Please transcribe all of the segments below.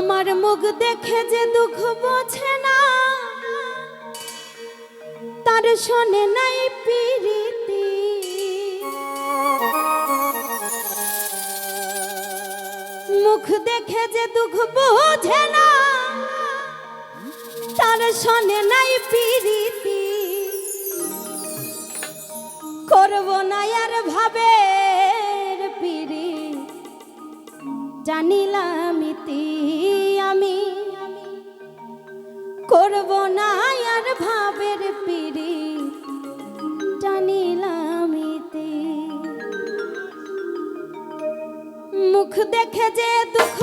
আমার মুখ দেখে যে দুঃখ বোঝে না। তার শোনে নাই পিরিতি। মুখ দেখে যে দুঃখ বোঝে না। তার শোনে নাই পিরিতি। করব না আর ভাবে। জানিলাম আমি। করব না আর ভাবের পিড়ি জানিলাম মুখ দেখে যে দুঃখ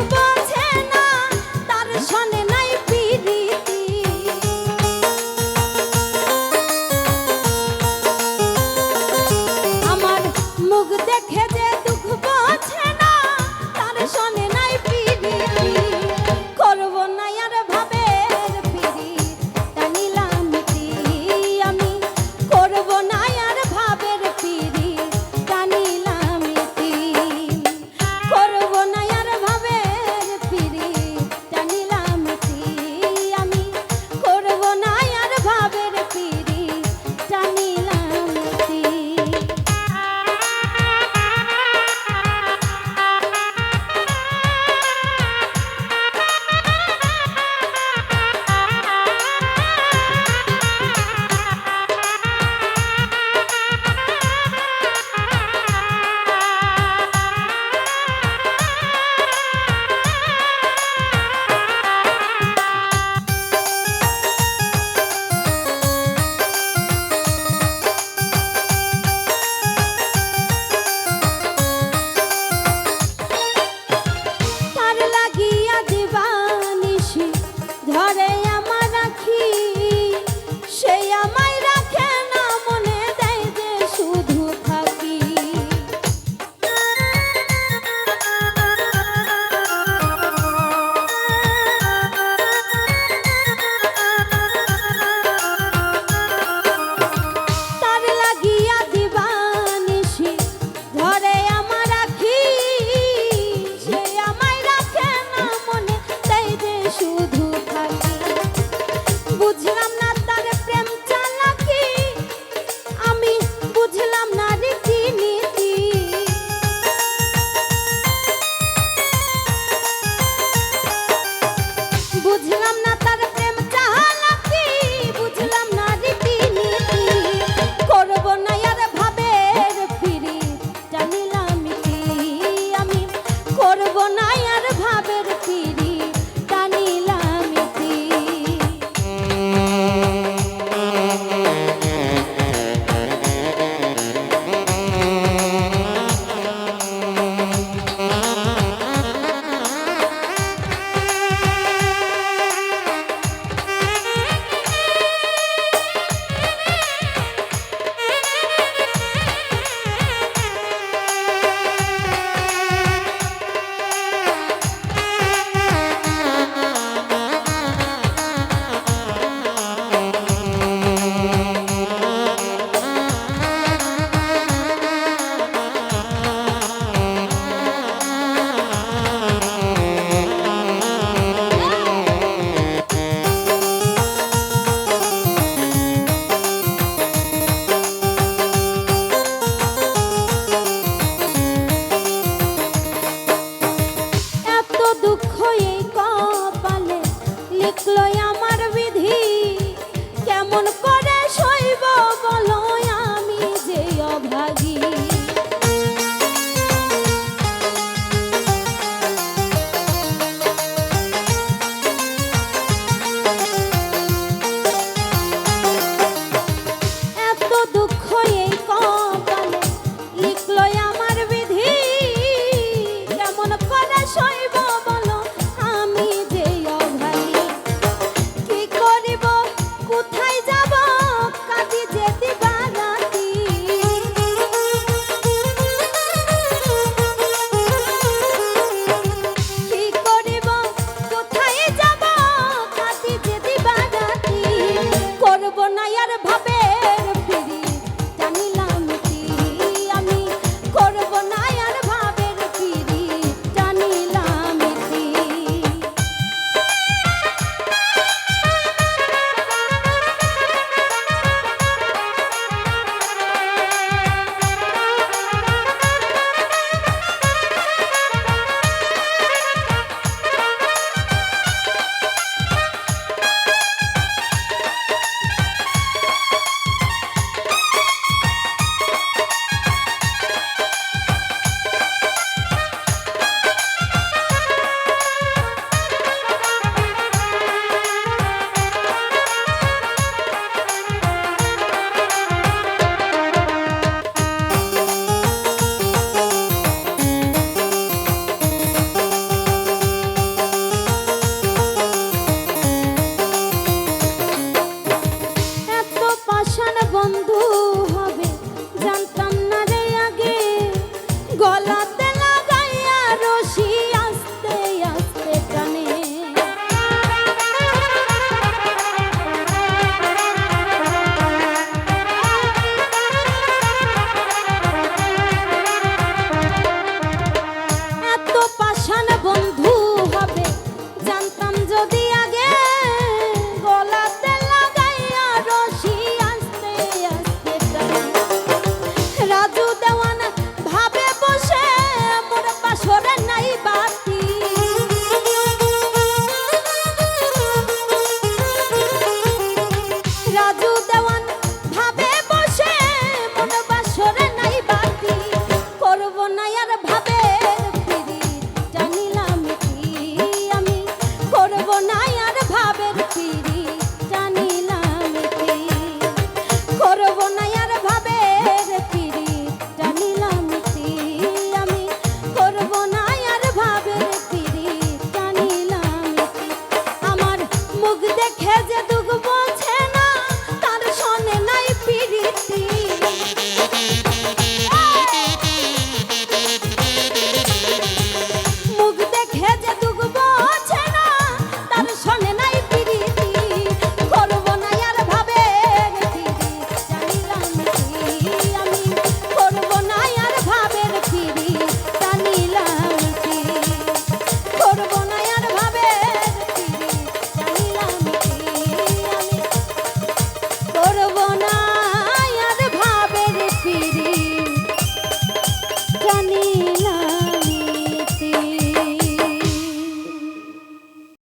বন্ধু